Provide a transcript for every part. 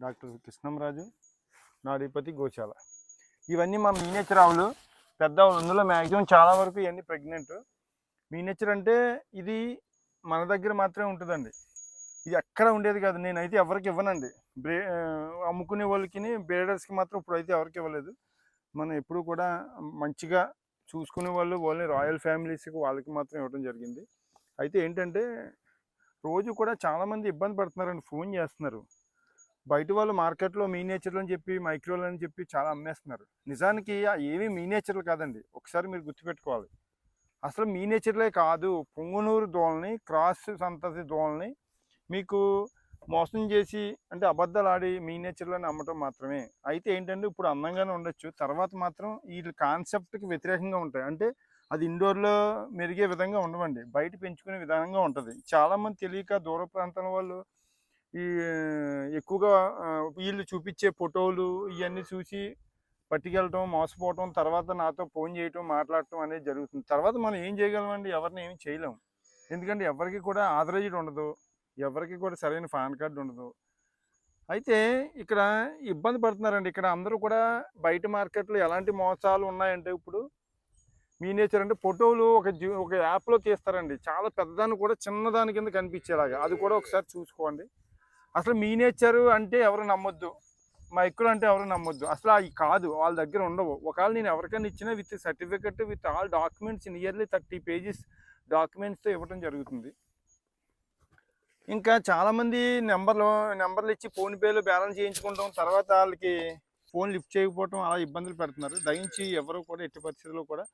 Doctor Krishnamraju నాడిపతి గోశాల. ఇవన్నీ మా miniature ఆవులు పెద్ద అందులో మ్యాక్సిమం చాలా వరకు ఇవన్నీ ప్రెగ్నెంట్. మీనేచర్ అంటే ఇది మన దగ్గర మాత్రమే ఉంటుందండి. ఇది ఎక్కడ ఉండేది కాదు. నేనైతే ఎవరికి ఇవ్వనండి. బ్రే అమ్ముకునే వాళ్ళకి బ్రేడర్స్కి మాత్రం ఇప్పుడు అయితే ఎవరికి ఇవ్వలేదు. మనం ఎప్పుడు కూడా మంచిగా చూసుకునే వాళ్ళు వాళ్ళని రాయల్ ఫ్యామిలీస్కి వాళ్ళకి మాత్రం ఇవ్వడం జరిగింది. అయితే ఏంటంటే రోజు కూడా చాలామంది ఇబ్బంది పడుతున్నారండి. ఫోన్ చేస్తున్నారు. బయట వాళ్ళు మార్కెట్లో మీనేచర్లు అని చెప్పి మైక్రోలు అని చెప్పి చాలా అమ్మేస్తున్నారు. నిజానికి ఏమీ ఏవి మీ నేచర్లు కాదండి. ఒకసారి మీరు గుర్తుపెట్టుకోవాలి. అసలు మీ నేచర్లే కాదు. పొంగునూరు దోళ్ళని క్రాస్ సంతతి దోళ్ళని మీకు మోసం చేసి అంటే అబద్ధాలు ఆడి మీనేచర్లని అమ్మటం మాత్రమే. అయితే ఏంటంటే ఇప్పుడు అందంగానే ఉండొచ్చు. తర్వాత మాత్రం ఈ కాన్సెప్ట్కి వ్యతిరేకంగా ఉంటాయి. అంటే అది ఇండోర్లో మెరిగే విధంగా ఉండవండి. బయట పెంచుకునే విధానంగా ఉంటుంది. చాలామంది తెలియక దూర ప్రాంతాల వాళ్ళు ఈ ఎక్కువగా వీళ్ళు చూపించే ఫోటోలు ఇవన్నీ చూసి పట్టుకెళ్ళటం మోసపోవటం తర్వాత నాతో ఫోన్ చేయటం మాట్లాడటం అనేది జరుగుతుంది. తర్వాత మనం ఏం చేయగలమండి? ఎవరిని ఏమి చేయలేం. ఎందుకంటే ఎవరికి కూడా ఆథరైజ్డ్ ఉండదు. ఎవరికి కూడా సరైన పాన్ కార్డు ఉండదు. అయితే ఇక్కడ ఇబ్బంది పడుతున్నారండి. ఇక్కడ అందరూ కూడా బయట మార్కెట్లో ఎలాంటి మోసాలు ఉన్నాయంటే ఇప్పుడు మీ నేచర్ అంటే ఫోటోలు ఒక ఒక యాప్లో తీస్తారండి. చాలా పెద్దదాన్ని కూడా చిన్నదాని కింద కనిపించేలాగా. అది కూడా ఒకసారి చూసుకోండి. అసలు మీ నేచర్ అంటే ఎవరు నమ్మొద్దు. మైక్రో అంటే ఎవరు నమ్మొద్దు. అసలు అవి కాదు. వాళ్ళ దగ్గర ఉండవు. ఒకవేళ నేను ఎవరికైనా ఇచ్చినా with certificate with all documents nearly thirty pages డాక్యుమెంట్స్తో ఇవ్వడం జరుగుతుంది. ఇంకా చాలామంది నెంబర్లు నెంబర్లు ఇచ్చి ఫోన్పేలో బ్యాలెన్స్ చేయించుకుంటాం. తర్వాత వాళ్ళకి ఫోన్ లిఫ్ట్ చేయకపోవటం అలా ఇబ్బందులు పెడుతున్నారు. దయించి ఎవరు కూడా ఎట్టి పరిస్థితుల్లో కూడా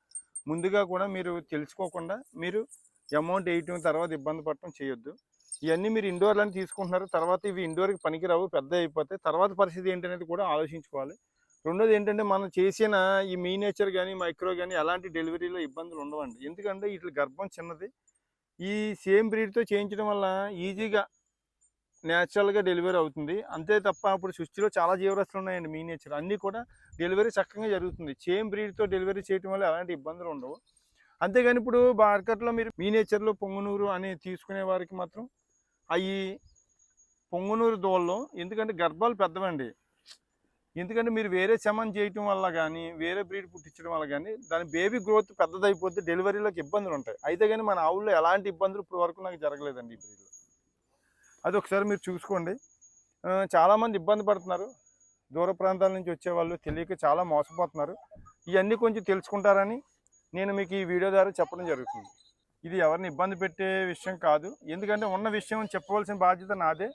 ముందుగా కూడా మీరు తెలుసుకోకుండా మీరు అమౌంట్ వేయటం తర్వాత ఇబ్బంది పడటం చేయొద్దు. ఇవన్నీ మీరు ఇండోర్లని తీసుకుంటున్నారు. తర్వాత ఇవి ఇండోర్కి పనికిరావు పెద్ద అయిపోతే తర్వాత పరిస్థితి ఏంటనేది కూడా ఆలోచించుకోవాలి. రెండోది ఏంటంటే మనం చేసిన ఈ మీ నేచర్ కానీ మైక్రో కానీ ఎలాంటి డెలివరీలో ఇబ్బందులు ఉండవండి. ఎందుకంటే వీటి గర్భం చిన్నది. ఈ సేమ్ బ్రీడ్తో చేయించడం వల్ల ఈజీగా న్యాచురల్గా డెలివరీ అవుతుంది. అంతే తప్ప ఇప్పుడు సృష్టిలో చాలా జీవరాశులు ఉన్నాయండి మీనేచర్. అన్నీ కూడా డెలివరీ చక్కగా జరుగుతుంది. సేమ్ బ్రీడ్తో డెలివరీ చేయడం వల్ల ఎలాంటి ఇబ్బందులు ఉండవు. అంతేగాని ఇప్పుడు మార్కెట్లో మీరు మీ నేచర్లో పొంగునూరు అని తీసుకునే వారికి మాత్రం అవి పొంగునూరు దోళ్ళు. ఎందుకంటే గర్భాలు పెద్దవండి. ఎందుకంటే మీరు వేరే శమన్ చేయటం వల్ల కానీ వేరే బ్రీడ్ పుట్టించడం వల్ల కానీ దాని బేబీ గ్రోత్ పెద్దదైపోతే డెలివరీలోకి ఇబ్బందులు ఉంటాయి. అయితే కానీ మన ఆవుల్లో ఎలాంటి ఇబ్బందులు ఇప్పటివరకు నాకు జరగలేదండి ఈ బ్రీడ్లో. అది ఒకసారి మీరు చూసుకోండి. చాలామంది ఇబ్బంది పడుతున్నారు. దూర ప్రాంతాల నుంచి వచ్చేవాళ్ళు తెలియక చాలా మోసపోతున్నారు. ఇవన్నీ కొంచెం తెలుసుకుంటారని నేను మీకు ఈ వీడియో ద్వారా చెప్పడం జరుగుతుంది. ఇది ఎవరిని ఇబ్బంది పెట్టే విషయం కాదు. ఎందుకంటే ఉన్న విషయం చెప్పవలసిన బాధ్యత నాదే.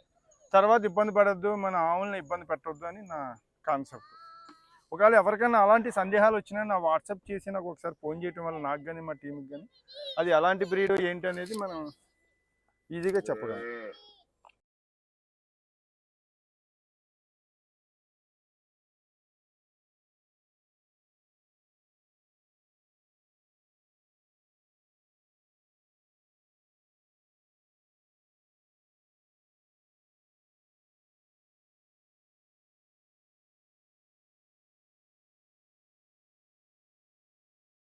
తర్వాత ఇబ్బంది పడద్దు మన ఆవులను ఇబ్బంది పెట్టవద్దు అని నా కాన్సెప్ట్ ఒకవేళ ఎవరికైనా అలాంటి సందేహాలు వచ్చినా నా వాట్సాప్ చేసి నాకు ఒకసారి ఫోన్ చేయటం వల్ల నాకు కానీ మా టీంకి కానీ అది ఎలాంటి బ్రీడ్ ఏంటి అనేది మనం ఈజీగా చెప్పగలం.